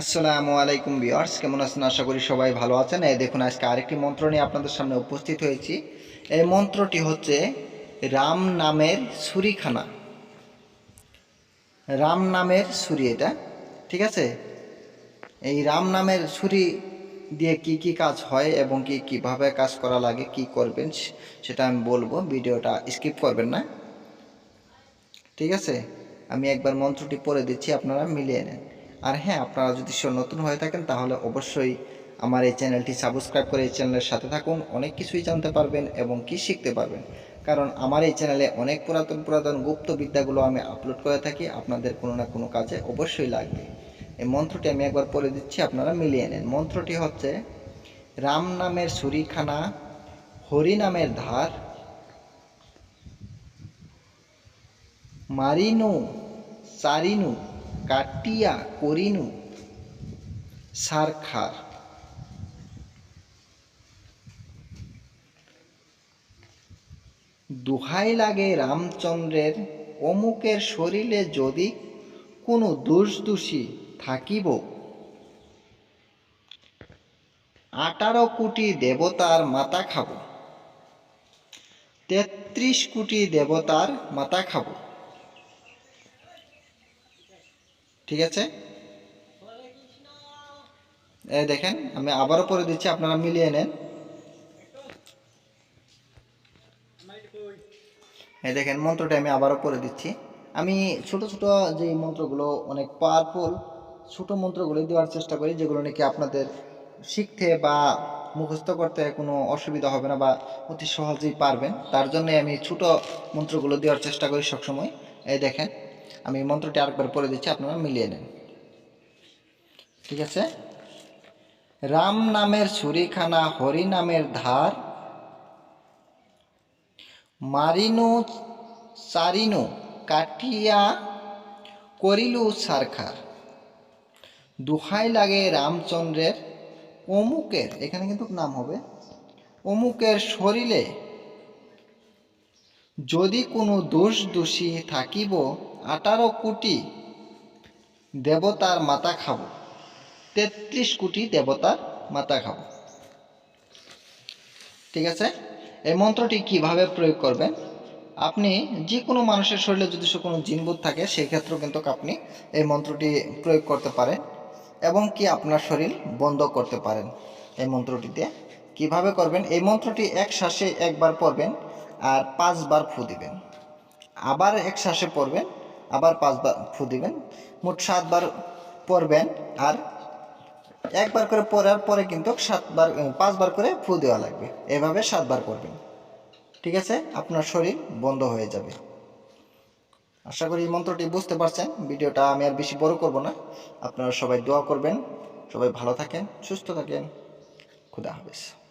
আসসালামু আলাইকুম বিয়ার্স কেমন আছেন? আশা করি সবাই ভালো আছেন। এই দেখুন, আজকে আরেকটি মন্ত্র নিয়ে আপনাদের সামনে উপস্থিত হয়েছি। এই মন্ত্রটি হচ্ছে রাম নামের ছুরিখানা। রাম নামের ছুরি এটা, ঠিক আছে? এই রাম নামের ছুরি দিয়ে কি কি কাজ হয় এবং কি কীভাবে কাজ করা লাগে, কি করবেন সেটা আমি বলব। ভিডিওটা স্কিপ করবেন না। ঠিক আছে? আমি একবার মন্ত্রটি পড়ে দিচ্ছি, আপনারা মিলিয়ে নেন। আর হ্যাঁ আপনারা যদি সে নতুন হয়ে থাকেন, তাহলে অবশ্যই আমার এই চ্যানেলটি সাবস্ক্রাইব করে এই চ্যানেলের সাথে থাকুন। অনেক কিছুই জানতে পারবেন এবং কি শিখতে পারবেন। কারণ আমার এই চ্যানেলে অনেক পুরাতন পুরাতন গুপ্ত বিদ্যাগুলো আমি আপলোড করে থাকি। আপনাদের কোনো না কোনো কাজে অবশ্যই লাগবে। এই মন্ত্রটি আমি একবার পড়ে দিচ্ছি, আপনারা মিলিয়ে নেন। মন্ত্রটি হচ্ছে, রাম নামের ছুরিখানা, হরি নামের ধার, মারিনু সারিনু কাটিয়া করিনু, সারখার। দুহাই লাগে রামচন্দ্রের, অমুকের শরীরে যদি কোনো দোষদোষী থাকিব। আঠারো কোটি দেবতার মাথা খাব। তেত্রিশ কোটি দেবতার মাথা খাব। ঠিক আছে? এই দেখেন, আমি আবারও পরে দিচ্ছি, আপনারা মিলিয়ে নেন। এই দেখেন, মন্ত্রটা আমি আবারও পরে দিচ্ছি। আমি ছোট ছোট যে মন্ত্রগুলো, অনেক পাওয়ারফুল ছোট মন্ত্রগুলো দেওয়ার চেষ্টা করি, যেগুলো নাকি আপনাদের শিখতে বা মুখস্থ করতে কোনো অসুবিধা হবে না বা অতি সহজেই পারবেন। তার জন্য আমি ছোট মন্ত্রগুলো দেওয়ার চেষ্টা করি সবসময়। এই দেখেন আমি মন্ত্রটি আরেকবার পড়ে দিচ্ছি, আপনারা মিলিয়ে নেন। ঠিক আছে? রাম নামের ছুরিখানা, হরি নামের ধার, মারিনু, চারিনু কাটিয়া করিলু সারখার। দুহাই লাগে রামচন্দ্রের, অমুকের, এখানে কিন্তু নাম হবে, অমুকের শরীরে যদি কোনো দোষ দোষী থাকিব, আঠারো কোটি দেবতার মাথা খাব। তেত্রিশ কোটি দেবতার মাথা খাব। ঠিক আছে? এই মন্ত্রটি কীভাবে প্রয়োগ করবেন? আপনি যে কোনো মানুষের শরীরে যদি সে কোনো জিনবোধ থাকে সেই ক্ষেত্রেও কিন্তু আপনি এই মন্ত্রটি প্রয়োগ করতে পারেন এবং কি আপনার শরীর বন্ধ করতে পারেন। এই মন্ত্রটিতে কীভাবে করবেন? এই মন্ত্রটি এক শ্বাসে একবার পড়বেন। আর পাঁচবার ফু দিবেন। আবার এক শ্বাসে পড়বেন, আবার পাঁচবার ফু দিবেন, মোট সাতবার পড়বেন আর একবার করে পড়ার পরে কিন্তু সাতবার পাঁচবার করে ফু দেওয়া লাগবে। এভাবে সাতবার করবেন ঠিক আছে? আপনার শরীর বন্ধ হয়ে যাবে। আশা করি এই মন্ত্রটি বুঝতে পারছেন। ভিডিওটা আমি আর বেশি বড় করব না। আপনারা সবাই দোয়া করবেন। সবাই ভালো থাকেন, সুস্থ থাকেন। খুদা হাফেজ।